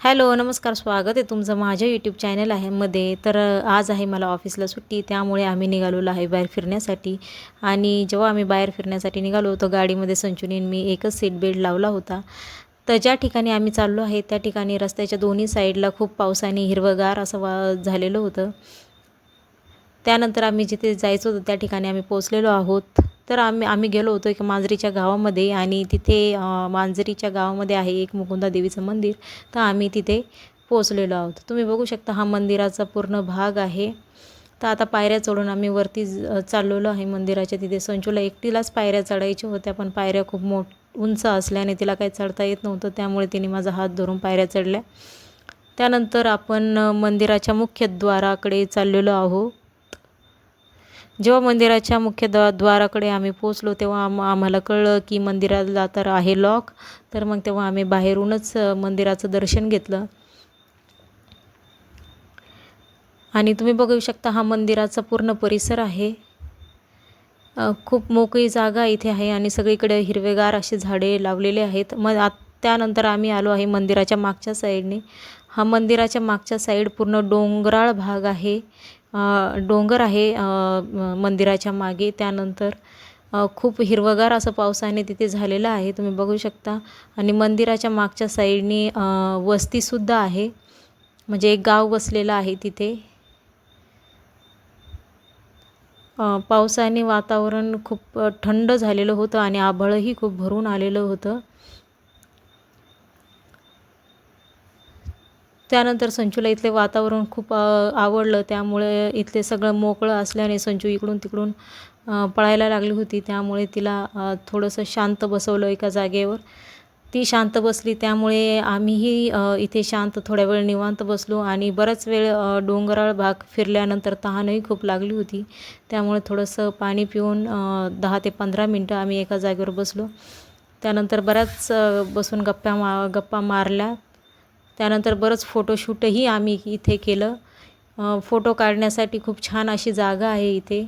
Hello नमस्कार स्वागत आहे तुमचं माझ्या यूट्यूब चॅनल आहे मध्ये. तर आज आहे मला ऑफिसला सुट्टी त्यामुळे आम्ही निघालेलो आहे बाहेर फिरण्यासाठी. आणि जेव्हा आम्ही बाहेर फिरण्यासाठी निघालो होतो गाडीमध्ये संचुनीन मी एकच सीट बेल्ट लावला होता. तर ज्या ठिकाणी आम्ही चाललो आहे त्या ठिकाणी रस्त्याच्या दोन्ही साईडला खूप पावसाने हिरवगार असं वा झालेलं होतं. त्यानंतर आम्ही जिथे जायचं होतं त्या ठिकाणी आम्ही पोचलेलो आहोत. तर आम्ही आम्ही गेलो होतो एका मांजरीच्या गावामध्ये आणि तिथे मांजरीच्या गावामध्ये आहे एक मुकुंदा देवीचं मंदिर. तर आम्ही तिथे पोचलेलो आहोत. तुम्ही बघू शकता हा मंदिराचा पूर्ण भाग आहे. तर आता पायऱ्या चढून आम्ही वरती ज- चाललेलो आहे मंदिराच्या तिथे. संचूला एकटीलाच पायऱ्या चढायच्या होत्या पण पायऱ्या खूप मोठ उंच असल्याने तिला काही चढता येत नव्हतं. त्यामुळे तिने माझा हात धरून पायऱ्या चढल्या. त्यानंतर आपण मंदिराच्या मुख्य द्वाराकडे चाललेलो आहोत जेव्हा मंदिराच्या मुख्य द द्वाराकडे आम्ही पोचलो तेव्हा आम आम्हाला कळलं की मंदिराला तर आहे लॉक तर मग तेव्हा आम्ही बाहेरूनच मंदिराचं दर्शन घेतलं. आणि तुम्ही बघू शकता हा मंदिराचा पूर्ण परिसर आहे. खूप मोकळी जागा इथे आहे आणि सगळीकडे हिरवेगार असे झाडे लावलेले आहेत. मग आ त्यानंतर आम्ही आलो आहे मंदिराच्या मागच्या साईडने हा मंदिराच्या मागच्या साईड पूर्ण डोंगराळ भाग आहे. डोंगर आहे मंदिराच्या मागे. त्यानंतर खूप हिरवगार असं पावसाने तिथे झालेलं आहे. तुम्ही बघू शकता. आणि मंदिराच्या मागच्या साईडने वस्तीसुद्धा आहे. म्हणजे एक गाव वसलेलं आहे तिथे. पावसाने वातावरण खूप थंड झालेलं होतं आणि आभळही खूप भरून आलेलं होतं. त्यानंतर संचूला इथले वातावरण खूप आवडलं. त्यामुळे इथले सगळं मोकळं असल्याने संचू इकडून तिकडून पळायला लागली होती. त्यामुळे तिला थोडंसं शांत बसवलं एका जागेवर. ती शांत बसली. त्यामुळे आम्हीही इथे शांत थोड्या वेळ निवांत बसलो आणि बराच वेळ डोंगराळ भाग फिरल्यानंतर तहानही खूप लागली होती. त्यामुळे थोडंसं पाणी पिऊन दहा ते पंधरा मिनटं आम्ही एका जागेवर बसलो. त्यानंतर बऱ्याच बसून गप्पा मा गप्पा मारल्या. त्यानंतर बरंच फोटोशूटही आम्ही इथे केलं. फोटो काढण्यासाठी खूप छान अशी जागा आहे इथे.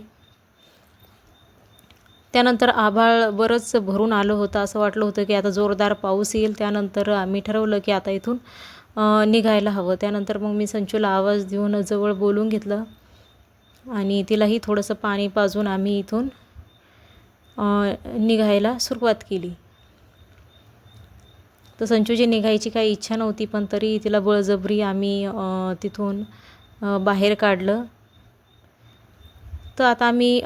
त्यानंतर आभाळ बरंच भरून आलं होतं. असं वाटलं होतं की आता जोरदार पाऊस येईल. त्यानंतर आम्ही ठरवलं की आता इथून निघायला हवं. त्यानंतर मग मी संचूला आवाज देऊन जवळ बोलून घेतलं. आणि तिलाही थोडंसं पाणी पाजून आम्ही इथून निघायला सुरुवात केली. तर संचूची निघायची काही इच्छा नव्हती पण तरी तिला बळजबरी आम्ही तिथून बाहेर काढलं. तर आता आम्ही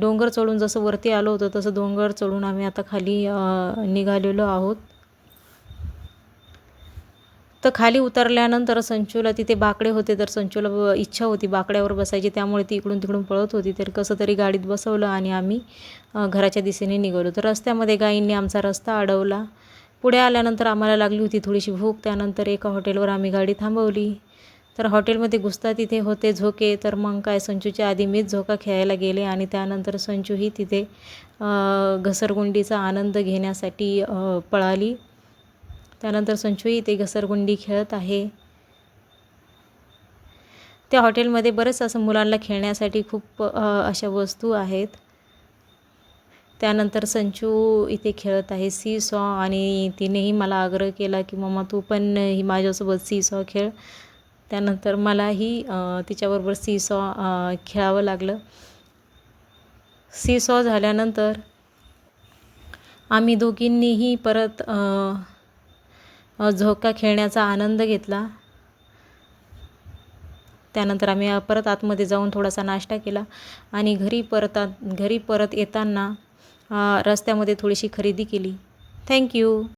डोंगर चढून जसं वरती आलो होतो तसं डोंगर चढून आम्ही आता खाली निघालेलो आहोत. तर खाली उतरल्यानंतर संचूला तिथे बाकडे होते तर संचूला इच्छा होती बाकड्यावर बसायची. त्यामुळे ती इकडून तिकडून पळत होती तर कसं तरी गाडीत बसवलं आणि आम्ही घराच्या दिशेने निघालो. तर रस्त्यामध्ये गायींनी आमचा रस्ता अडवला. पुढे आल्यानंतर आम्हाला लागली होती थोडीशी भूक. त्यानंतर एका हॉटेलवर आम्ही गाडी थांबवली. तर हॉटेलमध्ये घुसता तिथे होते झोके. तर मग काय संचूच्या आधी मीच झोका खेळायला गेले आणि त्यानंतर संचूही तिथे घसरगुंडीचा आनंद घेण्यासाठी पळाली. त्यानंतर संचूही ते घसरगुंडी खेळत आहे. त्या हॉटेलमध्ये बरंच असं मुलांना खेळण्यासाठी खूप अशा वस्तू आहेत. त्यानंतर संचू इथे खेळत आहे सी सॉ आणि तिनेही मला आग्रह केला की मम्मा तू पण ही माझ्यासोबत सी सॉ खेळ. त्यानंतर मलाही तिच्याबरोबर सी सॉ खेळावं लागलं. सी सॉ झाल्यानंतर आम्ही दोघींनीही परत झोका खेळण्याचा आनंद घेतला. त्यानंतर आम्ही परत आतमध्ये जाऊन थोडासा नाश्ता केला आणि घरी परत घरी परत येताना रस्त्यामध्ये थोडीशी खरेदी केली. थँक्यू